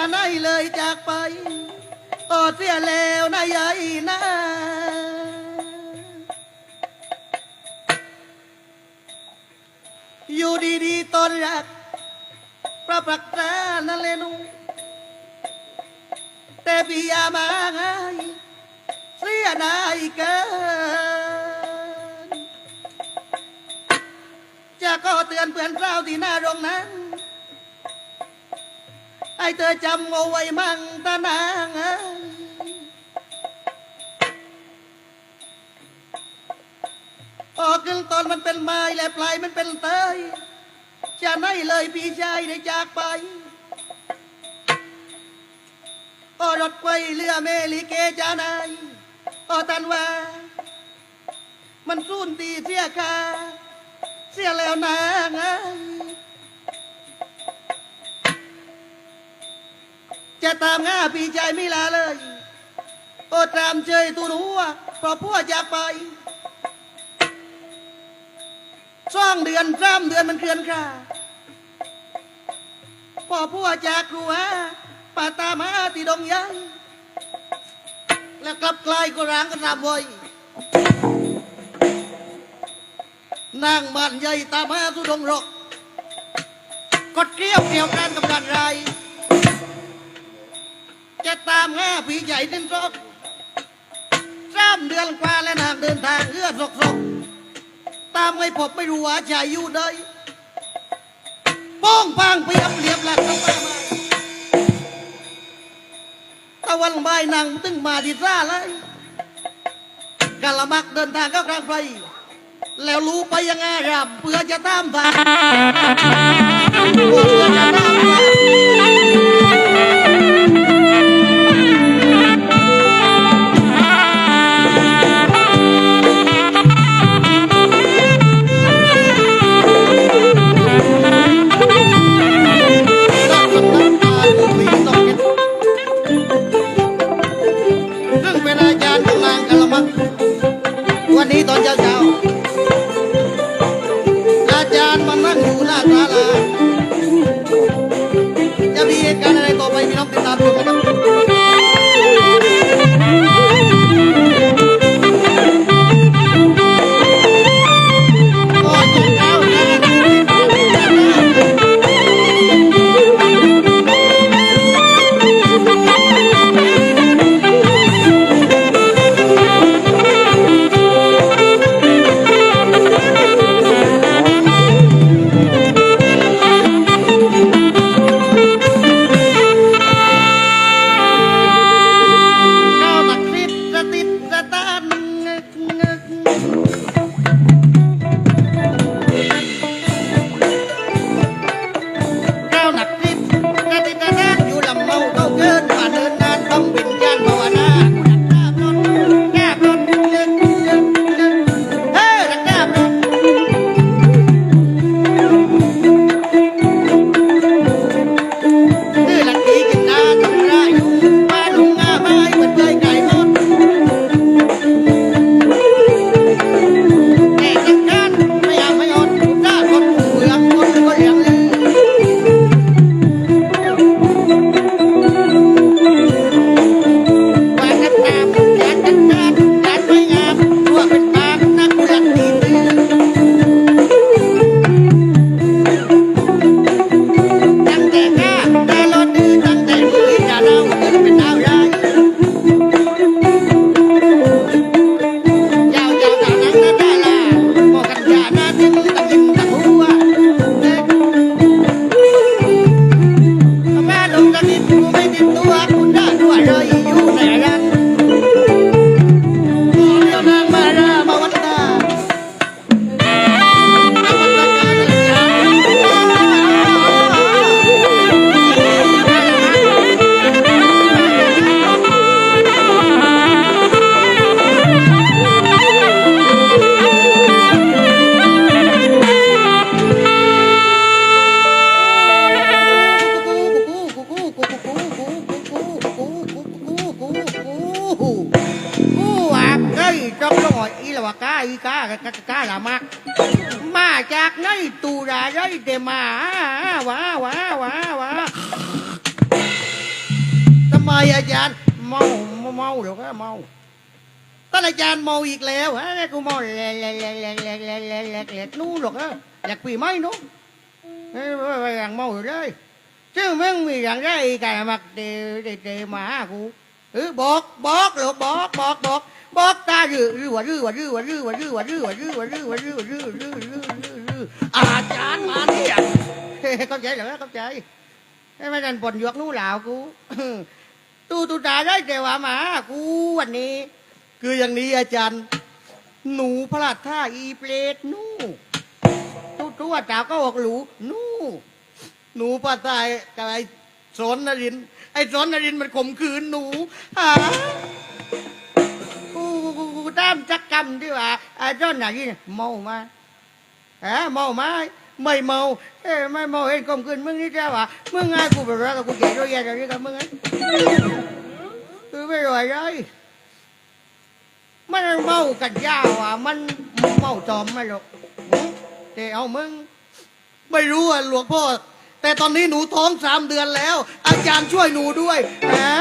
จะไหนเลยจากไปก็เสียแล้วนะยายนะอยู่ดีๆตอนรักพระปรักษานั่นเลยนูแต่พี่ยามาไงเสียดายเกินจะก็เตือนเพื่อนเล่าที่หน้าโรงนั้น ให้เธอจำเอาไว้มั่งตานางเอ้ออกขึ้นตอนมันเป็นไม้และปลายมันเป็นเตยจะไหนเลยพี่ชายได้จากไปอรถไกวเรือเมลิเกจานายอตันว่า มันสูนตีเสียคาเสียแล้วนาง จะตามง่าพี่ใจไม่ลาเลย โอตามเจยตูหนูอะเพราะพวกอยากไปช่องเดือนสามเดือนมันเคลื่อนค่าพอพวกจากรัวป่าตามาที่ดงยัยแล้วกลับกลายก็ร้างกันรำไว้นางบ้านใหญ่ตามาสุดงรกกดเกลียวเกี่ยวกันกับการไร ตามหาผีใหญ่ดินรกสามเดือนกว่าและนางเดินทางเอื้อสกสกตามไม่พบไม่รู้ว่าชายอยู่ใดป้องปางเปียบเหลียบหลักเข้ามามาตะวันบ่ายนางตึงมาดีซ่าเลยกะละมักเดินทางเข้ากลางไฟแล้วรู้ไปยังไงรับเพื่อจะตามทางเพื่อจะตามทาง แลกแหลกแหลกแหลกแหลกแหลกแหลกแลกแลกนู่หรอกฮะแหลกปีไม่นู้นเฮ้ยไปอย่างเมาอยู่เลยซึ่งมึงมีอย่างไรกันมักเดเดเดมากูเออบอกบอกหรอกบอกบอกบอกบอกตารื้อรื้อวะรื้อวะรื้อวะรื้อวะรื้อวะรื้อวะรื้อวะรื้อวะรื้อวะรื้อรื้อรื้อรื้อรื้ออาจารย์มาเนี่ยเข้าใจเหรอเข้าใจให้มันดันปนยวกนู่นหลาวกูตู้ตูตาได้แต่ว่ามากูวันนี้ คืออย่างนี้อาจารย์ หนูพลาดท่าอีเปรตนู่ตูตัวตาก็ออกหลูนู่หนูพลาดท่ากับไอ้สนนริน ไอ้สนนรินมันข่มขืนหนูหากูกูกูตามจักกรรมที่ว่าไอ้สอนนรินทร์เมามาฮะเมาไหมไม่เมาเอ้ยไม่เมาเห็นกลมคืนมึงนี่จ้าวะมึงไงกูไปรักกับกูเกลียดด้วยแย่ตรงนี้กับมึงไงคือไม่รวยเลย มันเมากันยาวอะมันเมาจอมไม่หรอกแต่เอามึง ไม่รู้อะหลวงพ่อ แต่ตอนนี้หนูท้องสามเดือนแล้ว อาจารย์ช่วยหนูด้วยนะ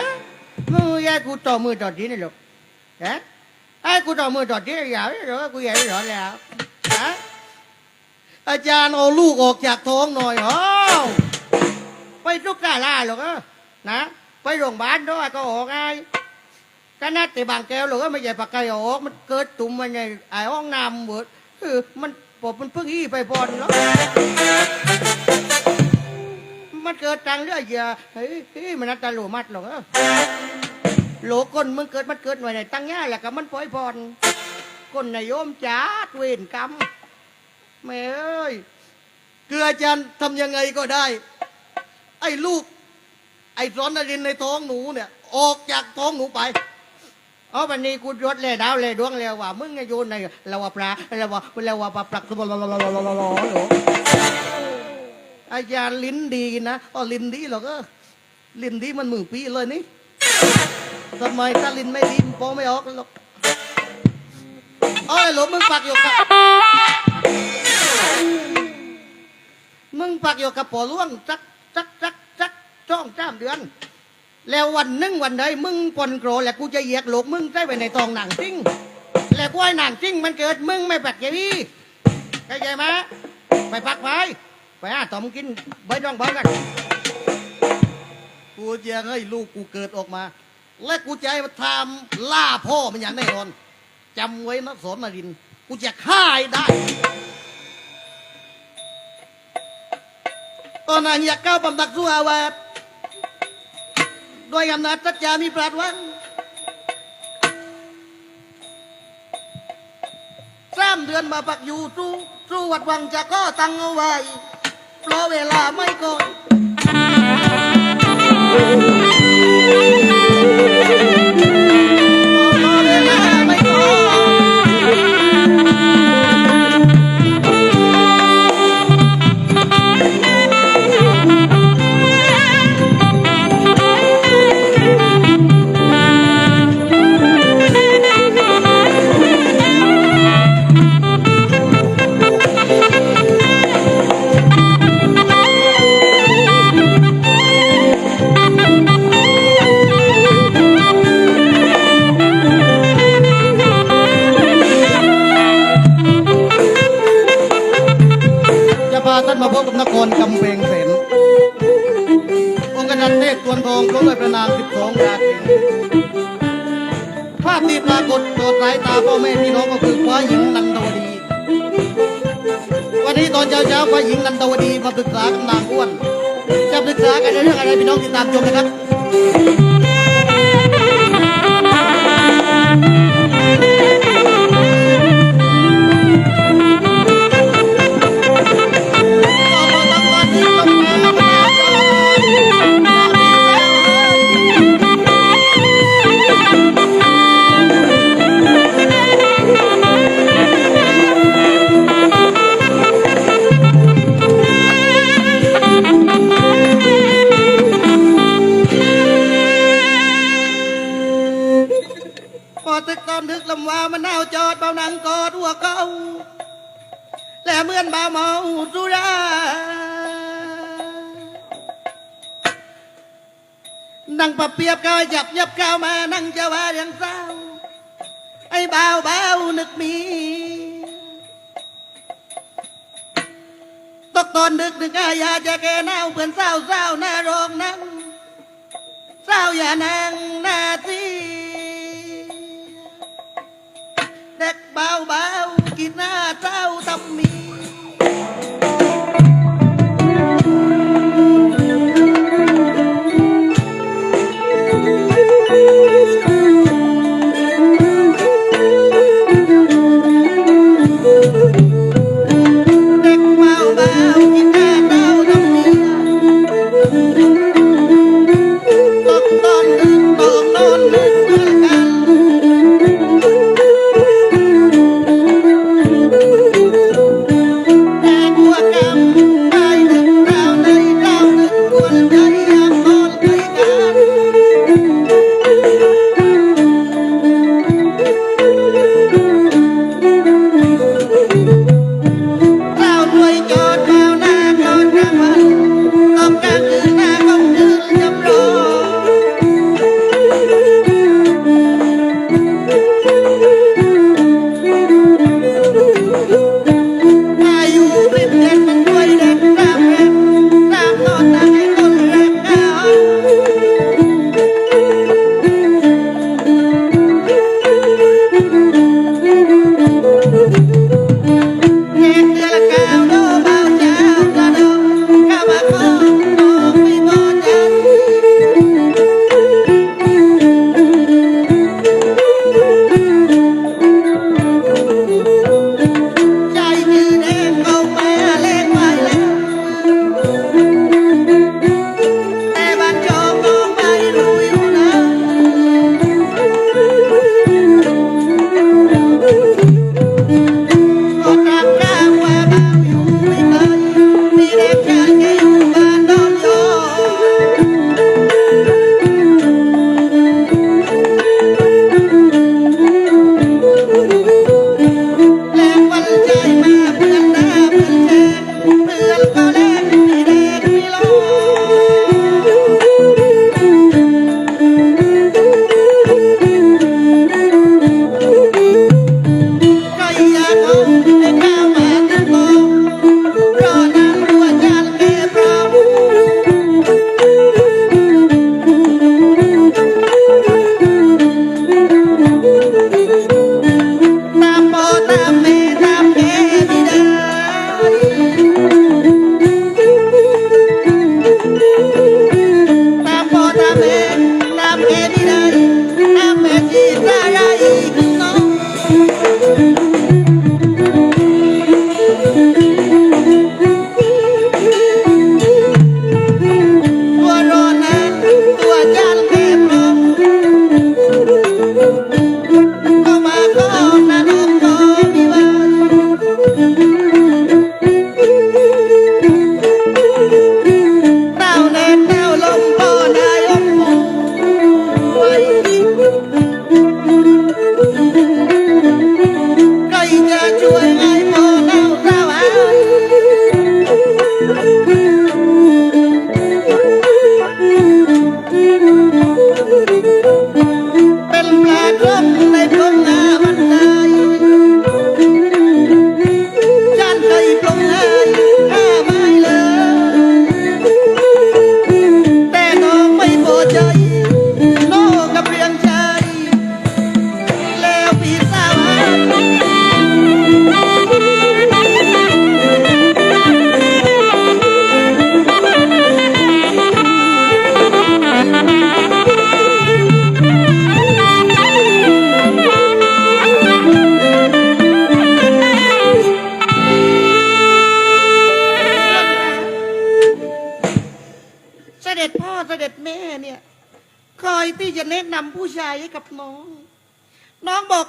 มึงแย่กูต่อมือต่อทีนี่หรอกนะไอ้กูต่อมือต่อทีอย่าไม่หรอกกูอย่าไม่หรอกแล้วฮะอาจารย์เอาลูกออกจากท้องหน่อยเอ้าไปทุกข์ได้ล่าหรอกนะ ไปโรงพยาบาลด้วยก็ออกไง ก็นัดแต่บางแก้วหรอกไม่ใช่ปากไก่ออก มันเกิดตุ่มมันไงไอ้ห้องน้ำเบิดเออมันปบมันเพิ่งอี้ไปบอลแล้วมันเกิดตังเรื่องเยเฮ้ยเฮ้ยมันนัดตาโหลมัดหรอกโลก้นมึงเกิดมันเกิดหน่วยไหนตั้งง่ายแหละก็มันปล่อยบอลก้นนายโยมจ้าเวรกรรมแม่เอ้ยคืออาจารย์ทำยังไงก็ได้ ไอ้ลูก ไอ้สอนนรินในท้องหนูเนี่ย ออกจากท้องหนูไป เอวันนี้กูยศเลยดาวเลยดวงเลยว่ามึงจะโยนในเราว่าปลาเราว่าเราว่าปลาปลักตัวหนูอาจารย์ลิ้นดีนะอ๋อลิ้นดีหรอกเออลิ้นดีมันมือปีเลยนี่ทำไมถ้าลิ้นไม่ดีมันโปไม่ออกหรอกอ้ยหลบมึงปักอยู่กับมึงปักอยู่กับปอล่วงจักจักจักจักจ้องจ้ามเดือน แล้ววันหนึ่งวันใดมึงปนโกรธแล้วกูจะเหยียกโลกมึงใส่ไปในตองหนังจิ้งแล้วกูให้หนังจิ้งมันเกิดมึงไม่แปักเจวี่เข้าใจไหมไปปักไปไปหาตอมกินใบดองเบิ้งกันกูจะให้ลูกกูเกิดออกมา และกูจะให้มันทำล่าพ่อมันอย่างแน่นอนจำไว้นะสอนนริน กูจะฆ่าให้ได้ตอนนั้นอยากก้าวบำตักสู้อาวาส ด้วยอำนาจสัจจามีปราดวันสามเดือนมาปักอยู่สู้สู้วัดวังจะก็ตั้งเอาไว้เพราะเวลาไม่ก่อน ทองพร้อมด้วยพระนางสิบสองราชินีภาพที่ปรากฏต่อสายตาพ่อแม่พี่น้องก็คือฟ้าหญิงนันทวดี วันนี้ตอนเช้าๆฟ้าหญิงนันทวดีมาปรึกษากับนางอ้วน จะปรึกษากันเรื่องอะไรพี่น้องติดตามชมนะครับ เปียบก็หยับยับก้ามานั่งจะว่าอย่างเศร้าไอ้บ่าวบ่าวนึกมีตกตอนนึกนึกอาญาจะแก่หนาเปื่อนเศร้าเศร้าหน้ารองนั่งเศร้าอย่านางหน้าที่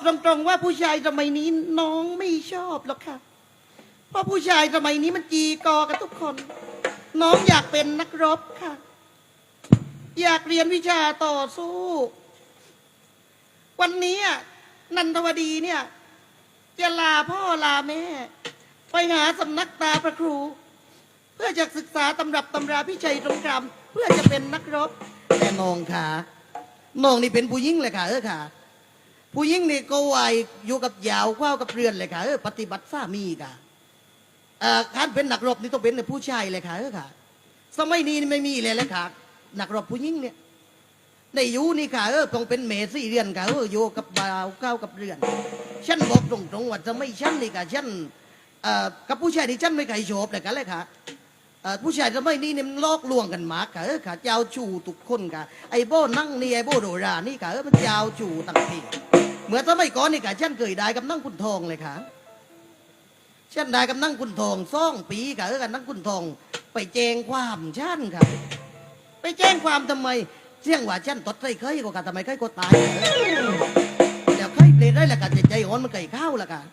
ตรงๆว่าผู้ชายสมัยนี้น้องไม่ชอบหรอกค่ะ เพราะผู้ชายสมัยนี้มันจีกอกันทุกคน น้องอยากเป็นนักรบค่ะ อยากเรียนวิชาต่อสู้ วันนี้นันทวดีเนี่ย จะลาพ่อลาแม่ ไปหาสำนักตาพระครู เพื่อจะศึกษาตำรับตำราพิชัยสงครามเพื่อจะเป็นนักรบ แต่น้องค่ะน้องนี่เป็นผู้หญิงเลยค่ะเออค่ะ ผู้หญิงนี่ก็ไหวอยู่กับยาวเข้ากับเรือนเลยค่ะเออปฏิบัติสามีค่ะเอ่อการเป็นนักรบนี่ต้องเป็นในผู้ชายเลยค่ะเออค่ะสมัยนี้นี่ไม่มีเลยเลยค่ะนักรบผู้หญิงเนี่ยในอยูนี่ค่ะเออต้องเป็นเมสี่เรือนค่ะเอออยู่กับบ่าวเข้ากับเรือน ฉันบอกตรงๆว่าจะไม่ฉันนี่ค่ะฉันเอ่อกับผู้ชายที่ฉันไม่เคยชอบเลยค่ะเลยค่ะ ผู้ชายสมัยนี้เนี่ยมันลอกลวงกันมากค่ะเออค่ะเจ้าชูทุกคนค่ะไอ้โบนั่งนี่ไอ้โบโดรานี่ค่ะเออมันเจ้าชูตั้งทีเหมือนสมัยก่อนนี่ค่ะฉันเคยได้กับนั่งคุณทองเลยค่ะฉันได้กับนั่งคุณทองซ่องปีค่ะเออกับนั่งคุณทอง ไปแจ้งความฉันค่ะ ไปแจ้งความทำไมเสี่ยงว่าฉันตดใส่เคยก็ค่ะทำไมเคยก็ตายเดี๋ยวเคยเปลี่ยนได้ละกันใจอ่อนมันไก่ข้าละกัน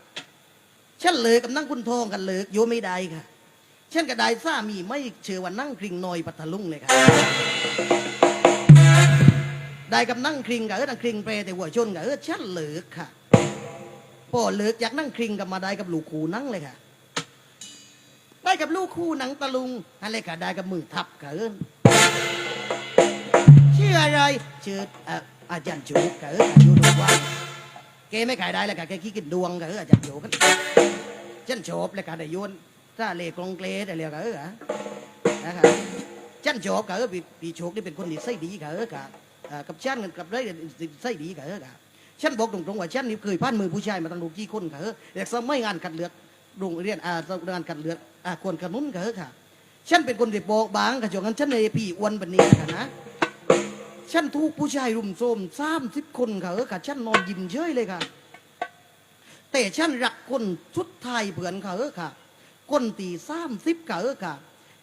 ฉันเลยกับนั่งคุณทองกันเลยโยไม่ได้ค่ะ ฉันก็ได้สามีไม่เชื่อว่านั่งคริงนอยปัทลุงเลยค่ะได้กับนั่งคริงกับเออนั่งคริงเปรแต่หัวชนกับเออฉันเลิกค่ะพอเลิกอยากนั่งคริงกับมาได้กับลูกคูนั่งเลยค่ะ ได้กับลูกคู่หนังตะลุงอะไรก็ได้กับมือทับกับเอิ้นชื่ออะไรชื่อเอออาจารย์จูกับเอิ้นอยู่ดวงวันแกไม่ขายได้แล้วกับแกขี้กินดวงกับเอิ้นอาจารย์จูกันฉันชอบเลยกับได้โยน ถ้าเลกลงเกลได้เรียกกับเออะนะครับฉันชอบกับเอิ้นพี่โชคนี่เป็นคนนิสัยดีกับเอิ้นกับกับฉันกับได้นิสัยดีกับเอิ้นกับฉันบอกตรงๆว่าฉันนี่เคยผ่านมือผู้ชายมาตั้งลูกกี่คนกับเอิ้นแต่สมัยงานคัดเลือกโรงเรียนอ่างานกันเลือดอ่าควรกระนุนก็เถอะค่ะฉันเป็นคนที่บอกบางกระจกนั้นฉันในพี่อ้วนบันนี้ค่ะนะฉันถูกผู้ชายรุมโทมสามสิบคนค่ะเออค่ะฉันนอนยิ้มเฉยเลยค่ะ แต่ฉันรักคนชุดไทยเผื่อนค่ะเออค่ะ คนตีสามสิบค่ะเออค่ะ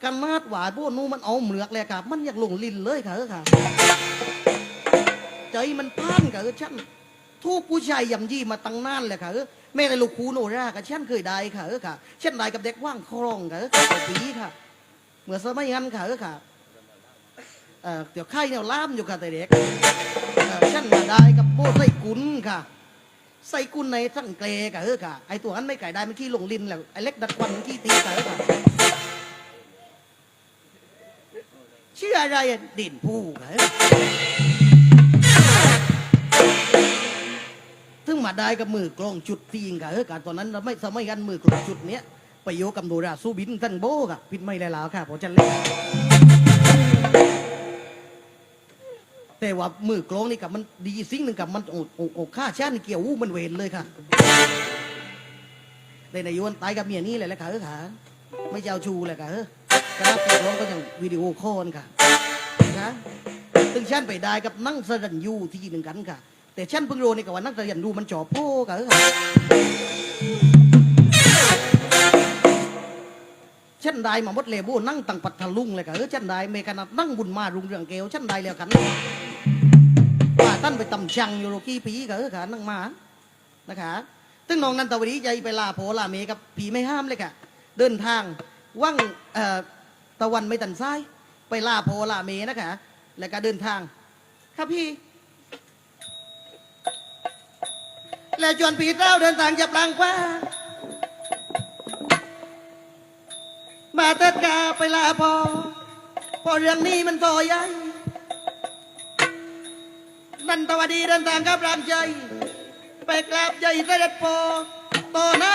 กันมาดหวายโบนูมันเอาเหมือกเลยค่ะมันอยากลงลินเลยค่ะเออค่ะใจมันพันค่ะเออฉันทุกผู้ชายยำยี่มาตั้งนานเลยค่ะเออแม่ในลูกคูโนรากับฉันเคยได้ค่ะเออค่ะฉันได้กับเด็กว่างคลองค่ะเออค่ะต่อปีค่ะเหมื่อสมัยนั้นค่ะเออค่ะเอ่อเดี๋ยวไข่เนี่ยล่ามอยู่ค่ะแต่เด็กเอ่อฉันมาได้กับโบไส้กุนค่ะ ไส้กุนในทั้งเกลค่ะเออค่ะไอตัวนั้นไม่ไก่ได้มันขี้ลงลินแหล้วไอเล็กดัดควันมันขี้ตีค่ะเออค่ะชื่ออะไรอะเด่นผู้ค่ะเออถึงมาได้กับมือกลองจุดทีงค่ะเออการตอนนั้นเราไม่สมัยกันมือกลองจุดเนี้ยไปโยกับโดราสู้บินท่านโบค่ะพิดไม่ได้แล้วค่ะเพราะเล่น แต่ว่ามือกลองนี่กับมันดีสิ่งหนึ่งกับมันโอ้โอ้โอ้ค่าชาตินี่เกี่ยววู้มันเวรเลยค่ะแต่นายโยนตายกับเมียนี่เลยแหละค่ะเออค่ะ ไม่เจ้าชูเลยค่ะเออคณะตีกลองก็ยังวิดีโอคอลค่ะนะถึงฉันไปได้กับนั่งสรันยูที่หนึ่งกันค่ะ แต่ฉันเพิ่งรู้นี่กับว่านักเรียนดูมันจ่อบโป้กับเออฉันได้มาหมดเลยโบนั่งตังปัดทะลุงเลยกับเออฉันได้เมกันดนั่งบุญมารุงเรืองเกลฉันได้แล้วกัน ท่านไปตำชังอยู่โลกี้ปีกับเออขานั่งมานะคะตึงน้องนันตวดีใจไปลาโพลาเมกับผีไม่ห้ามเลยค่ะ เดินทางว่างเอ่อตะวันไม่ตันซ้าย ไปลาโพลาเมนะคะ แล้วก็เดินทาง ครับพี่ และชวนพี่เต้าเดินทางจะปลางฟ้ามาเติดกาไปลาพอพอเรื่องนี้มันต่อใหญ่ นันตวดีเดินทางกับรามใจไปกราบใจเสด็จพ่อต่อหน้า